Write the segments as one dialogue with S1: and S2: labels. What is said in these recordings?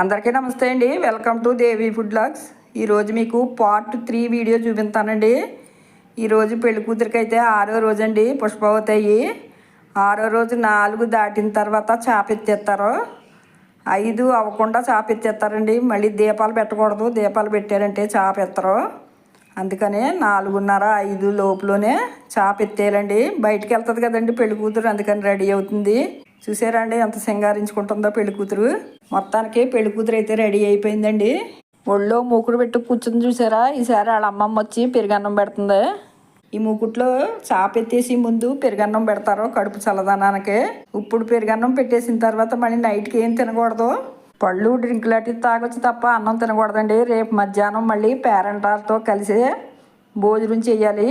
S1: అందరికీ నమస్తే అండి. Welcome to Devi food blogs ఈరోజు మీకు పార్ట్ త్రీ వీడియో చూపిస్తానండి. ఈరోజు పెళ్ళి కూతురికైతే ఆరో రోజు అండి పుష్పవతాయి ఆరో రోజు నాలుగు దాటిన తర్వాత చాపెత్తేస్తారు. ఐదు అవ్వకుండా చాపెత్తేస్తారండి. మళ్ళీ దీపాలు పెట్టకూడదు. దీపాలు పెట్టారంటే చాపెత్తరు. అందుకనే నాలుగున్నర ఐదు లోపులోనే చాపెత్తేయాలండి. బయటికి వెళ్తుంది కదండి పెళ్ళి కూతురు అందుకని రెడీ అవుతుంది. చూసారా అండి? ఎంత సింగారించుకుంటుందో పెళ్ళి కూతురు. మొత్తానికి పెళ్ళి కూతురు అయితే రెడీ అయిపోయిందండి. ఒళ్ళో మూకుడు పెట్టి కూర్చుని చూసారా? ఈసారి వాళ్ళ అమ్మమ్మ వచ్చి పెరుగన్నం పెడుతుంది. ఈ మూకుట్లో చాపెత్తేసి ముందు పెరుగన్నం పెడతారు కడుపు చల్లదనానికి. ఇప్పుడు పెరుగన్నం పెట్టేసిన తర్వాత మళ్ళీ నైట్కి ఏం తినకూడదు. పళ్ళు డ్రింకులు అటు తాగొచ్చు తప్ప అన్నం తినకూడదండి. రేపు మధ్యాహ్నం మళ్ళీ పేరెంటాలతో కలిసి భోజనం చేయాలి.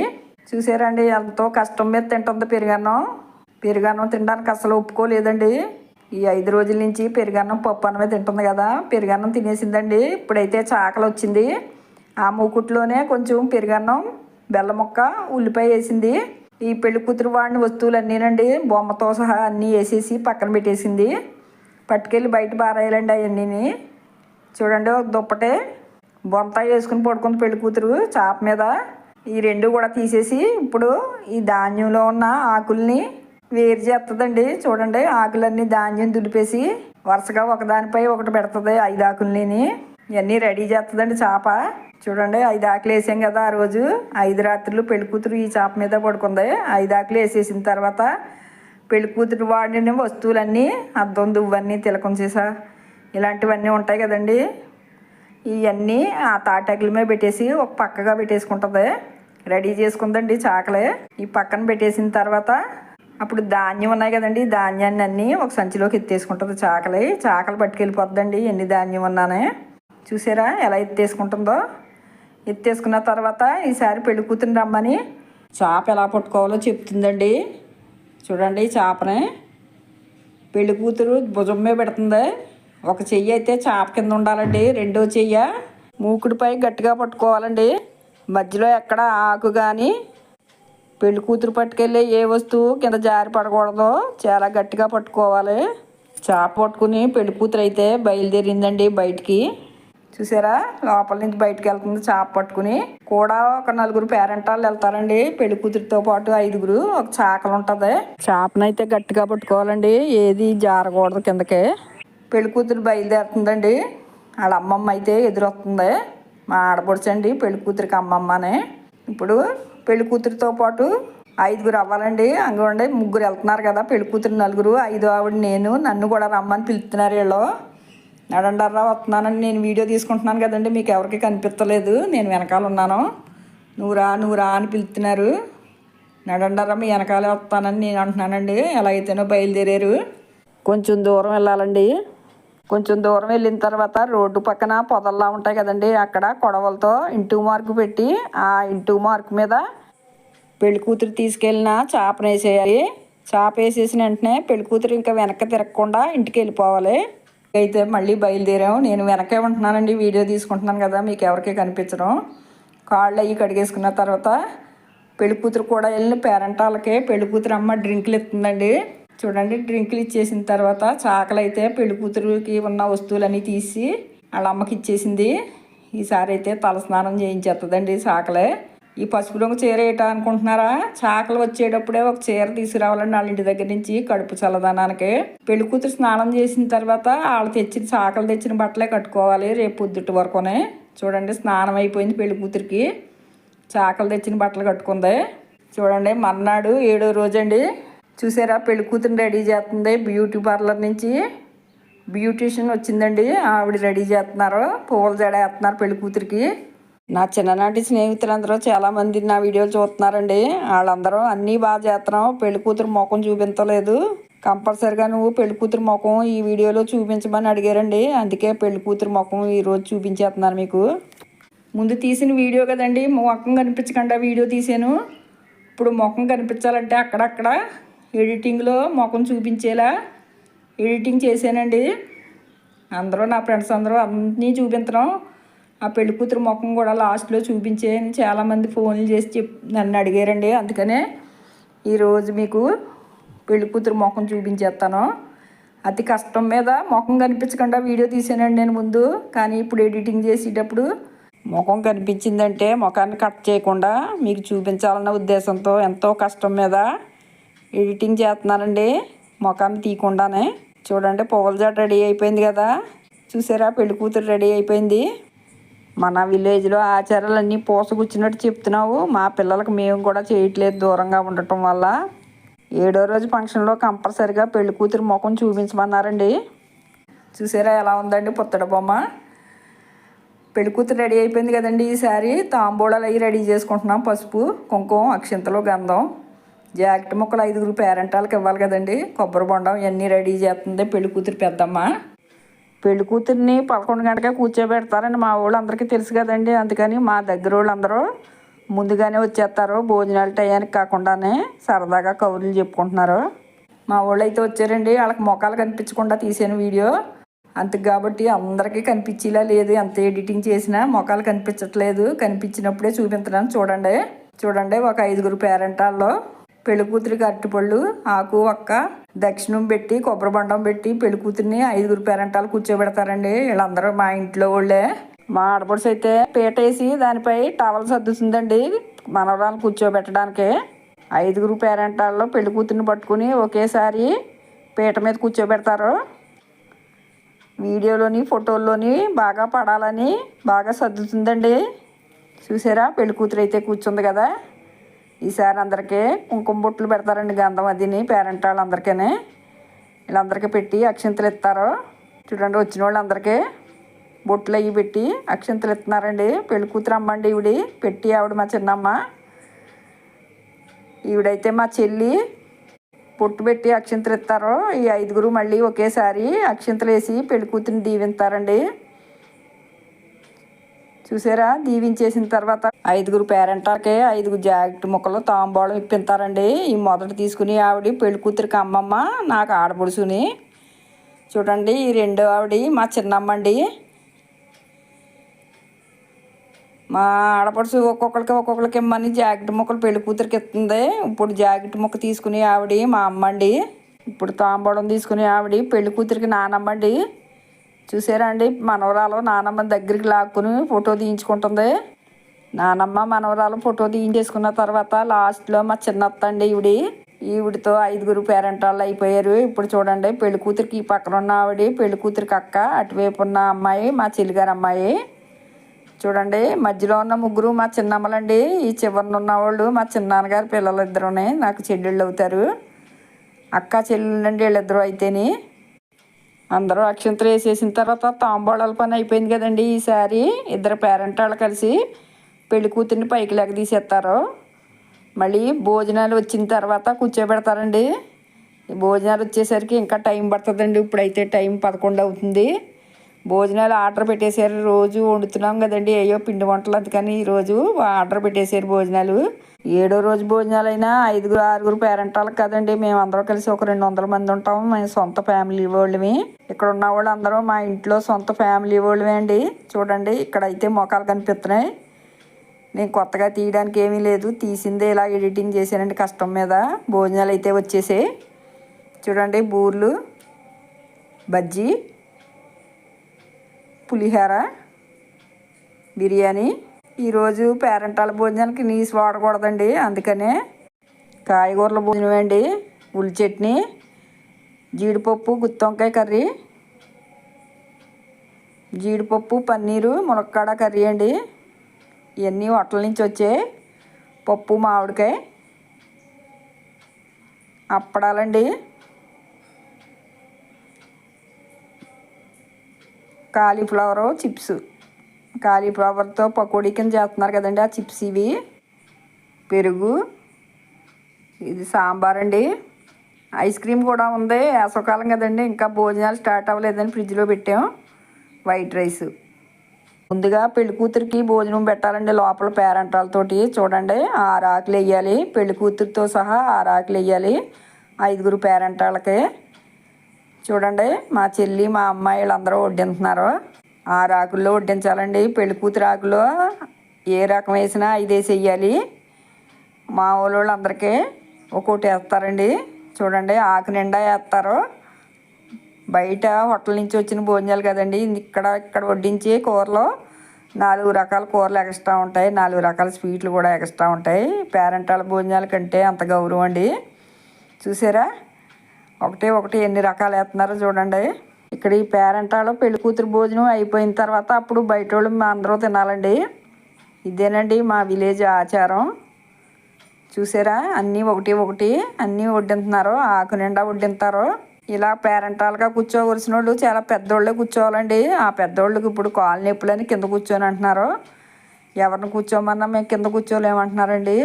S1: చూసారండి ఎంతో కష్టం మీద తింటుంది పెరుగన్నం. పెరుగన్నం తినడానికి అసలు ఒప్పుకోలేదండి. ఈ ఐదు రోజుల నుంచి పెరుగన్నం పప్పు అన్నమే తింటుంది కదా. పెరుగన్నం తినేసిందండి. ఇప్పుడైతే చాకలు వచ్చింది. ఆ మూకుట్లోనే కొంచెం పెరుగన్నం బెల్లం ముక్క ఉల్లిపాయ వేసింది. ఈ పెళ్ళి కూతురు వాడిన వస్తువులు అన్నీనండి బొమ్మతో సహా అన్నీ వేసేసి పక్కన పెట్టేసింది. పట్టుకెళ్ళి బయట బారేయాలండి అవన్నీ చూడండి ఒక దుప్పటే. బొంత వేసుకుని పడుకుంది పెళ్ళి కూతురు చాప మీద. ఈ రెండు కూడా తీసేసి ఇప్పుడు ఈ ధాన్యంలో ఉన్న ఆకుల్ని వేరు చేస్తుందండి చూడండి ఆకులన్నీ ధాన్యం దులిపేసి వరుసగా ఒకదానిపై ఒకటి పెడుతుంది ఐదు ఆకులని ఇవన్నీ రెడీ చేస్తుందండి చేప. చూడండి ఐదు ఆకులు వేసాం కదా ఆ రోజు. ఐదు రాత్రులు పెళ్ళి కూతురు ఈ చేప మీద పడుకుంది. ఐదు ఆకులు వేసేసిన తర్వాత పెళ్ళి కూతురు వాడిన వస్తువులన్నీ అద్దం దువ్వన్నీ తిలకం చేసా ఇలాంటివన్నీ ఉంటాయి కదండి. ఇవన్నీ ఆ తాటాకుల మీద పెట్టేసి ఒక పక్కగా పెట్టేసుకుంటుంది. రెడీ చేసుకుందండి చాకలే. ఈ పక్కన పెట్టేసిన తర్వాత అప్పుడు ధాన్యం ఉన్నాయి కదండి ధాన్యాన్ని అన్నీ ఒక సంచిలోకి ఎత్తేసుకుంటుంది చాకలి. చాకలు పట్టుకెళ్ళిపోద్దండి ఎన్ని ధాన్యం ఉన్నానే. చూసారా ఎలా ఎత్తేసుకుంటుందో? ఎత్తేసుకున్న తర్వాత ఈసారి పెళ్ళి కూతురు రమ్మని చేప ఎలా పట్టుకోవాలో చెప్తుందండి. చూడండి చేపని. పెళ్ళి కూతురు భుజం మీద పెడుతుంది. ఒక చెయ్యి అయితే చాప కింద ఉండాలండి రెండో చెయ్య. మూకుడిపై గట్టిగా పట్టుకోవాలండి. మధ్యలో ఎక్కడ ఆకు కానీ పెళ్ళి కూతురు పట్టుకెళ్ళే ఏ వస్తువు కింద జారి పడకూడదు చాలా గట్టిగా పట్టుకోవాలి. చేప పట్టుకుని పెళ్ళి కూతురు అయితే బయలుదేరిందండి బయటికి. చూసారా? లోపల నుంచి బయటకు వెళ్తుంది చేప పట్టుకుని. కూడా ఒక నలుగురు పేరెంట్ వాళ్ళు వెళ్తారండి. పెళ్ళి కూతురితో పాటు ఐదుగురు. ఒక చాకలు ఉంటుంది. చేపనైతే గట్టిగా పట్టుకోవాలండి. ఏది జారకూడదు కిందకి. పెళ్ళి కూతురు బయలుదేరుతుందండి. వాళ్ళ అమ్మమ్మ అయితే ఎదురొస్తుంది. మా ఆడపడుచండి పెళ్ళి కూతురికి అమ్మమ్మనే. ఇప్పుడు పెళ్ళి కూతురుతో పాటు ఐదుగురు అవ్వాలండి. అంగండి ముగ్గురు వెళ్తున్నారు కదా పెళ్ళి కూతురు నలుగురు. ఐదు ఆవిడ నేను నన్ను కూడా రమ్మని పిలుస్తున్నారు వీళ్ళు. నడండర్రా వస్తున్నానని నేను వీడియో తీసుకుంటున్నాను కదండి మీకు ఎవరికి కనిపించలేదు నేను వెనకాల ఉన్నాను. నూరా నూరా అని పిలుస్తున్నారు. నడండర్రా మీ వెనకాలే వస్తానని నేను అంటున్నానండి. ఎలా అయితేనో బయలుదేరారు. కొంచెం దూరం వెళ్ళాలండి. కొంచెం దూరం వెళ్ళిన తర్వాత రోడ్డు పక్కన పొదల్లా ఉంటాయి కదండి అక్కడ కొడవలతో ఇంటూ మార్కు పెట్టి ఆ ఇంటూ మార్కు మీద పెళ్ళి కూతురు తీసుకెళ్ళిన చేపను వేసేయాలి చేప వేసేసిన వెంటనే పెళ్ళి కూతురు ఇంకా వెనక్కి తిరగకుండా ఇంటికి వెళ్ళిపోవాలి. అయితే మళ్ళీ బయలుదేరాము. నేను వెనకే ఉంటున్నానండి వీడియో తీసుకుంటున్నాను కదా మీకు ఎవరికి కనిపించడం. కాళ్ళు అవి కడిగేసుకున్న తర్వాత పెళ్ళి కూతురు కూడా వెళ్ళిన పేరెంటాలకి పెళ్ళి కూతురు అమ్మ డ్రింకులు ఇస్తుందండి. చూడండి డ్రింకులు ఇచ్చేసిన తర్వాత చాకలు అయితే పెళ్ళి కూతురుకి ఉన్న వస్తువులన్నీ తీసి వాళ్ళ అమ్మకి ఇచ్చేసింది. ఈసారి అయితే తలస్నానం చేయించేస్తుందండి చాకలే. ఈ పసుపు రంగు చీర ఏటా అనుకుంటున్నారా? చాకలు వచ్చేటప్పుడే ఒక చీర తీసుకురావాలండి వాళ్ళ ఇంటి దగ్గర నుంచి కడుపు చల్లదనానికి. పెళ్ళి కూతురు స్నానం చేసిన తర్వాత వాళ్ళు తెచ్చిన చాకలు తెచ్చిన బట్టలే కట్టుకోవాలి రేపు పొద్దుటి వరకునే. చూడండి స్నానం అయిపోయింది పెళ్ళి కూతురికి. చాకలు తెచ్చిన బట్టలు కట్టుకుంది. చూడండి మర్నాడు ఏడో రోజండి. చూసారా? పెళ్ళి కూతురు రెడీ చేస్తుంది బ్యూటీ పార్లర్ నుంచి. బ్యూటీషియన్ వచ్చిందండి. ఆవిడ రెడీ చేస్తున్నారు. పువ్వులు జడ వేస్తున్నారు పెళ్ళి కూతురికి. నా చిన్ననాటి స్నేహితులందరూ చాలామంది నా వీడియోలు చూస్తున్నారండి. వాళ్ళందరూ అన్నీ బాగా చేస్తున్నాం పెళ్ళి కూతురు ముఖం చూపించలేదు. కంపల్సరిగా నువ్వు పెళ్ళి కూతురు ముఖం ఈ వీడియోలో చూపించమని అడిగారండి. అందుకే పెళ్ళి కూతురు ముఖం ఈరోజు చూపించేస్తున్నాను మీకు. ముందు తీసిన వీడియో కదండి. ముఖం కనిపించకుండా వీడియో తీసాను ఇప్పుడు ముఖం కనిపించాలంటే అక్కడక్కడ ఎడిటింగ్లో ముఖం చూపించేలా ఎడిటింగ్ చేశానండి. అందరూ నా ఫ్రెండ్స్ అందరూ అన్నీ చూపించడం. ఆ పెళ్ళి కూతురు ముఖం కూడా లాస్ట్లో చూపించేయని చాలామంది ఫోన్లు చేసి చెప్ నన్ను అడిగారండి. అందుకనే ఈరోజు మీకు పెళ్ళి కూతురు ముఖం చూపించేస్తాను. అతి కష్టం మీద ముఖం కనిపించకుండా వీడియో తీసానండి నేను ముందు. కానీ ఇప్పుడు ఎడిటింగ్ చేసేటప్పుడు ముఖం కనిపించిందంటే ముఖాన్ని కట్ చేయకుండా మీకు చూపించాలన్న ఉద్దేశంతో ఎంతో కష్టం మీద ఎడిటింగ్ చేస్తున్నారండి. ముఖాన్ని తీయకుండానే. చూడండి పువ్వుల జడ రెడీ అయిపోయింది కదా. చూసారా పెళ్ళి కూతురు రెడీ అయిపోయింది. మన విలేజ్లో ఆచారాలన్నీ పోసగుచ్చినట్టు చెప్తున్నావు. మా పిల్లలకు మేము కూడా చేయట్లేదు దూరంగా ఉండటం వల్ల. ఏడో రోజు ఫంక్షన్లో కంపల్సరిగా పెళ్ళి కూతురు ముఖం చూపించమన్నారండి. చూసారా ఎలా ఉందండి పుత్తడ బొమ్మ? పెళ్ళి కూతురు రెడీ అయిపోయింది కదండి ఈసారి. తాంబూడాలు అవి రెడీ చేసుకుంటున్నాం పసుపు కుంకుమ అక్షింతలు గంధం. జాకెట్ ముక్కలు ఐదుగురు పేరెంటాలకు ఇవ్వాలి కదండి. కొబ్బరి బొండం ఇవన్నీ రెడీ చేస్తుంది. పెళ్ళి కూతురు పెద్దమ్మ. పెళ్ళి కూతుర్ని పదకొండు గంటకే కూర్చోబెడతారని మా వాళ్ళు అందరికీ తెలుసు కదండి. అందుకని మా దగ్గర వాళ్ళందరూ ముందుగానే వచ్చేస్తారు. భోజనాలు టయానికి కాకుండానే సరదాగా కౌరులు చెప్పుకుంటున్నారు. మా వాళ్ళు అయితే వచ్చారండి. వాళ్ళకి మొఖాలు కనిపించకుండా తీసాను వీడియో. అంతకు కాబట్టి అందరికీ కనిపించేలా లేదు. ఎంత ఎడిటింగ్ చేసినా మొఖాలు కనిపించట్లేదు. కనిపించినప్పుడే చూపించడానికి చూడండి. చూడండి ఒక ఐదుగురు పేరెంటాల్లో పెళ్ళికూతురికి అరటిపళ్ళు ఆకు ఒక్క దక్షిణం పెట్టి కొబ్బరి బండం పెట్టి పెళ్ళికూతురిని ఐదుగురు పేరంటాలు కూర్చోబెడతారండి. వీళ్ళందరూ మా ఇంట్లో వాళ్ళే. మా ఆడపడుచు అయితే పీట వేసి దానిపై టవల్ సర్దుతుందండి. మనవరాలు కూర్చోబెట్టడానికి. ఐదుగురు పేరెంటాల్లో పెళ్ళి కూతురిని పట్టుకుని ఒకేసారి పీట మీద కూర్చోబెడతారు. వీడియోలోని ఫోటోల్లోని బాగా పడాలని బాగా సర్దుతుందండి. చూసారా? పెళ్ళి కూతురు అయితే కూర్చుంది కదా. ఈసారి అందరికీ కుంకుమ బొట్లు పెడతారండి గంధం అదిని పేరెంట్ వాళ్ళందరికీ వీళ్ళందరికీ పెట్టి అక్షింతలు ఇస్తారు. చూడండి వచ్చిన వాళ్ళందరికీ బొట్లు అవి పెట్టి అక్షింతలు ఇస్తున్నారండి. పెళ్ళి కూతురు అమ్మండి ఈవిడి. పెట్టి ఆవిడ మా చిన్నమ్మ. ఈవిడైతే మా చెల్లి పొట్టు పెట్టి అక్షింతలు ఇస్తారు. ఈ ఐదుగురు మళ్ళీ ఒకేసారి అక్షింతలు వేసి పెళ్ళి కూతురిని దీవిస్తారండి చూసారా? దీవించేసిన తర్వాత ఐదుగురు పేరెంటాకే ఐదుగురు జాకెట్ ముక్కలు తాంబూలం ఇప్పిస్తారండి ఈ మొదట తీసుకుని ఆవిడ పెళ్ళి కూతురికి అమ్మమ్మ నాకు ఆడపడుచుని చూడండి ఈ రెండో ఆవిడ మా చిన్నమ్మ అండి మా ఆడపడుచు ఒక్కొక్కరికి ఒక్కొక్కరికి ఇమ్మని జాకెట్ ముక్కలు పెళ్ళి కూతురికి ఇస్తుంది. ఇప్పుడు జాకెట్ ముక్క తీసుకుని ఆవిడ మా అమ్మ అండి ఇప్పుడు తాంబూలం తీసుకుని ఆవిడ పెళ్ళి కూతురికి నానమ్మ అండి చూసారా అండి? మనవరాలు నానమ్మ దగ్గరికి లాక్కుని ఫోటో తీయించుకుంటుంది. నానమ్మ మనవరాలు ఫోటో తీయించేసుకున్న తర్వాత లాస్ట్లో మా చిన్నత్త అండి ఈవిడి ఈవిడితో ఐదుగురు పేరెంట్ వాళ్ళు అయిపోయారు. ఇప్పుడు చూడండి పెళ్ళి కూతురికి ఈ పక్కన ఉన్న ఆవిడ పెళ్ళి కూతురికి అక్క అటువైపు ఉన్న అమ్మాయి మా చెల్లిగారు అమ్మాయి. చూడండి మధ్యలో ఉన్న ముగ్గురు మా చిన్నమ్మలండి. ఈ చివరిన ఉన్నవాళ్ళు మా చిన్నాన్నగారు పిల్లలు ఇద్దరునే నాకు చెల్లెళ్ళు అవుతారు. అక్క చెల్లెళ్ళండి వీళ్ళిద్దరూ అయితేనే. అందరూ అక్షంతలు వేసేసిన తర్వాత తాంబోళాల పని అయిపోయింది కదండి ఈసారి. ఇద్దరు పేరెంట్ వాళ్ళు కలిసి పెళ్ళి కూతుర్ని పైకి లేక తీసేస్తారు. మళ్ళీ భోజనాలు వచ్చిన తర్వాత కూర్చోబెడతారండి. భోజనాలు వచ్చేసరికి ఇంకా టైం పడుతుందండి. ఇప్పుడైతే టైం పదకొండు అవుతుంది. భోజనాలు ఆర్డర్ పెట్టేశారు. రోజు వండుతున్నాం కదండి. అయ్యో పిండి వంటలు అందుకని ఈరోజు ఆర్డర్ పెట్టేశారు భోజనాలు. ఏడో రోజు భోజనాలు అయినా ఐదుగురు ఆరుగురు పేరెంటాలకు కదండి. మేము అందరం కలిసి ఒక రెండు వందల మంది ఉంటాం. మేము సొంత ఫ్యామిలీ వాళ్ళమే. ఇక్కడ ఉన్న వాళ్ళు అందరూ మా ఇంట్లో సొంత ఫ్యామిలీ వాళ్ళమే అండి. చూడండి ఇక్కడ అయితే మొఖాలు కనిపిస్తున్నాయి. నేను కొత్తగా తీయడానికి ఏమీ లేదు. తీసిందే ఇలా ఎడిటింగ్ చేశానండి కష్టం మీద. భోజనాలు అయితే వచ్చేసాయి. చూడండి బూర్లు బజ్జీ. పులిహోర బిర్యానీ. ఈరోజు పేరెంటాల భోజనానికి నీసు వాడకూడదండి. అందుకనే కాయగూరల భోజనం అండి. ఉల్లి చట్నీ జీడిపప్పు గుత్తొంకాయ కర్రీ జీడిపప్పు పన్నీరు ములక్కాడ కర్రీ అండి. ఇవన్నీ హోటల్ నుంచి వచ్చాయి పప్పు మామిడికాయ అప్పడాలండి. Cauliflower chips. కాలీఫ్లవర్తో పకోడీ కింద చేస్తున్నారు కదండి ఆ చిప్స్ ఇవి. పెరుగు. ఇది సాంబార్ అండి. ఐస్ క్రీమ్ కూడా ఉంది. వేసవకాలం కదండి. ఇంకా భోజనాలు స్టార్ట్ అవ్వలేదని ఫ్రిడ్జ్లో పెట్టాం. White rice. ముందుగా పెళ్ళి కూతురికి భోజనం పెట్టాలండి. లోపల పేరెంటాలతోటి చూడండి. ఆరు ఆకులు వేయాలి. పెళ్ళి కూతురితో సహా ఆరు ఆకులు వేయాలి. ఐదుగురు పేరెంటాలకే. చూడండి మా చెల్లి మా అమ్మాయి అందరూ వడ్డింటున్నారు ఆ రాకుల్లో వడ్డించాలండి. పెళ్ళి కూతురు ఆకులో ఏ రకం వేసినా ఐదేసి వేయాలి మా ఊళ్ళో అందరికీ ఒక్కోటి వేస్తారండి. చూడండి ఆకు నిండా వేస్తారు. బయట హోటల్ నుంచి వచ్చిన భోజనాలు కదండి. ఇక్కడ ఇక్కడ వడ్డించే కూరలు నాలుగు రకాల కూరలు ఎక్స్ట్రా ఉంటాయి. నాలుగు రకాల స్వీట్లు కూడా ఎక్స్ట్రా ఉంటాయి. పేరెంటాల భోజనాల కంటే అంత గౌరవం అండి. చూసారా? ఒకటి ఒకటి ఎన్ని రకాలు వేస్తున్నారో చూడండి. ఇక్కడ ఈ పేరెంటాలు పెళ్ళి కూతురు భోజనం అయిపోయిన తర్వాత అప్పుడు బయట వాళ్ళు అందరూ తినాలండి. ఇదేనండి మా విలేజ్ ఆచారం. చూసారా? అన్నీ ఒకటి ఒకటి అన్నీ వడ్డింటున్నారు ఆకు నిండా వడ్డింటారు ఇలా పేరెంటాలుగా కూర్చోవలసిన వాళ్ళు చాలా పెద్దోళ్ళే కూర్చోవాలండి. ఆ పెద్దోళ్ళకి ఇప్పుడు కాలు నొప్పులని కింద కూర్చొని అంటున్నారు. ఎవరిని కూర్చోమన్నా మేము కింద కూర్చోలేమంటున్నారండి.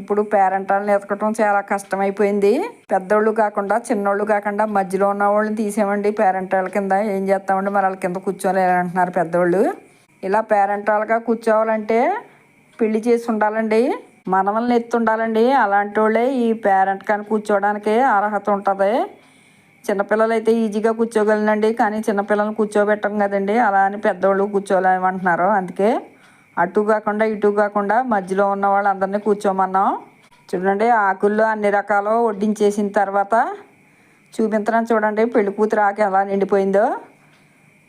S1: ఇప్పుడు పేరెంటాలను ఎతకటం చాలా కష్టమైపోయింది. పెద్దోళ్ళు కాకుండా చిన్నోళ్ళు కాకుండా మధ్యలో ఉన్న వాళ్ళని తీసామండి పేరెంటాల కింద ఏం చేస్తామండి? మరి వాళ్ళ కింద కూర్చోలేరంటున్నారు పెద్దోళ్ళు. ఇలా పేరెంటాలుగా కూర్చోవాలంటే పెళ్ళి చేసి ఉండాలండి. మనవల్ని ఎత్తుండాలండి. అలాంటి వాళ్ళే ఈ పేరెంట్ కానీ కూర్చోవడానికి అర్హత ఉంటుంది. చిన్నపిల్లలు అయితే ఈజీగా కూర్చోగలనండి. కానీ చిన్నపిల్లల్ని కూర్చోబెట్టం కదండి. అలా అని పెద్దవాళ్ళు కూర్చోలేమంటున్నారు. అందుకే అటు కాకుండా ఇటు కాకుండా మధ్యలో ఉన్న వాళ్ళందరినీ కూర్చోమన్నాం. చూడండి ఆకుల్లో అన్ని రకాలు వడ్డించేసిన తర్వాత చూపించడం చూడండి పెళ్ళి కూతురు ఆకు ఎలా నిండిపోయిందో.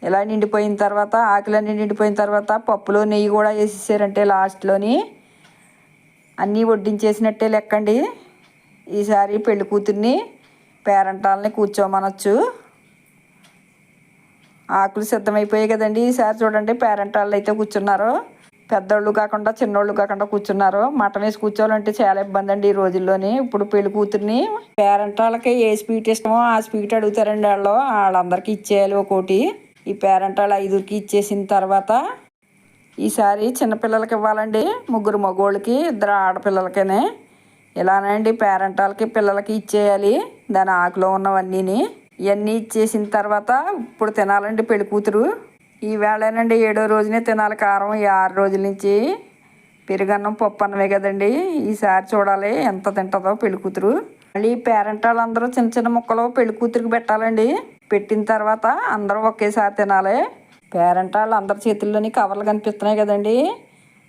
S1: ఇలా నిండిపోయిన తర్వాత ఆకులన్నీ నిండిపోయిన తర్వాత పప్పులో నెయ్యి కూడా వేసేసారంటే లాస్ట్లోని. అన్నీ వడ్డించేసినట్టే లెక్కండి. ఈసారి పెళ్ళి కూతుర్ని పేరంటాలని కూర్చోమనొచ్చు. ఆకులు సిద్ధమైపోయాయి కదండి. ఈసారి చూడండి పేరెంటాళ్ళు అయితే కూర్చున్నారు. పెద్దోళ్ళు కాకుండా చిన్నోళ్ళు కాకుండా కూర్చున్నారు. మటన్ వేసి కూర్చోవాలంటే చాలా ఇబ్బంది అండి ఈ రోజుల్లోని. ఇప్పుడు పెళ్ళి కూతుర్ని పేరెంటాళ్ళకి ఏ స్వీట్ ఇష్టమో ఆ స్వీట్ అడుగుతారండి వాళ్ళు. వాళ్ళందరికీ ఇచ్చేయాలి ఒకటి ఈ పేరెంట్ వాళ్ళు ఐదుకి ఇచ్చేసిన తర్వాత ఈసారి చిన్నపిల్లలకి ఇవ్వాలండి. ముగ్గురు మగోళ్ళకి ఇద్దరు ఆడపిల్లలకనే. ఇలానండి వాళ్ళకి పిల్లలకి ఇచ్చేయాలి. దాని ఆకులో ఉన్నవన్నీని. ఇవన్నీ ఇచ్చేసిన తర్వాత ఇప్పుడు తినాలండి పెళ్ళి కూతురు. ఈవేళనండి ఏడో రోజునే తినాలి కారం. ఈ ఆరు రోజుల నుంచి పెరుగన్నం పప్పు అన్నమే కదండి. ఈసారి చూడాలి ఎంత తింటుందో పెళ్ళి కూతురు. మళ్ళీ పేరెంట్ వాళ్ళందరూ చిన్న చిన్న ముక్కలు పెళ్ళి కూతురికి పెట్టాలండి. పెట్టిన తర్వాత అందరూ ఒకేసారి తినాలి. పేరెంట్ వాళ్ళు అందరి చేతుల్లోని కవర్లు కనిపిస్తున్నాయి కదండి.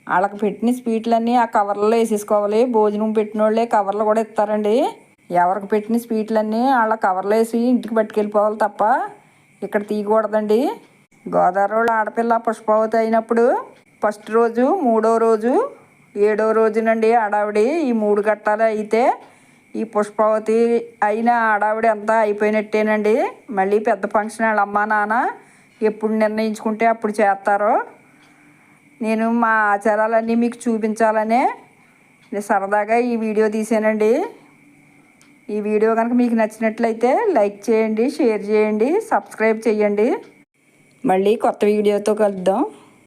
S1: వాళ్ళకి పెట్టిన స్వీట్లన్నీ ఆ కవర్లలో వేసేసుకోవాలి. భోజనం పెట్టిన వాళ్ళే కవర్లు కూడా ఇస్తారండి. ఎవరికి పెట్టిన స్వీట్లన్నీ వాళ్ళ కవర్లు వేసి ఇంటికి పట్టుకెళ్ళిపోవాలి తప్ప ఇక్కడ తీయకూడదండి. గోదావరి ఆడపిల్ల పుష్పవతి అయినప్పుడు ఫస్ట్ రోజు మూడో రోజు ఏడో రోజునండి ఆడావిడి ఈ మూడు గట్టాలు అయితే ఈ పుష్పవతి అయిన ఆడావిడి అంతా అయిపోయినట్టేనండి. మళ్ళీ పెద్ద ఫంక్షన్ వాళ్ళ అమ్మా నాన్న ఎప్పుడు నిర్ణయించుకుంటే అప్పుడు చేస్తారు నేను మా ఆచారాలన్నీ మీకు చూపించాలనే నేను సరదాగా ఈ వీడియో తీసానండి. ఈ వీడియో కనుక మీకు నచ్చినట్లయితే లైక్ చేయండి షేర్ చేయండి సబ్స్క్రైబ్ చేయండి. మళ్ళీ కొత్త వీడియోతో కలుద్దాం.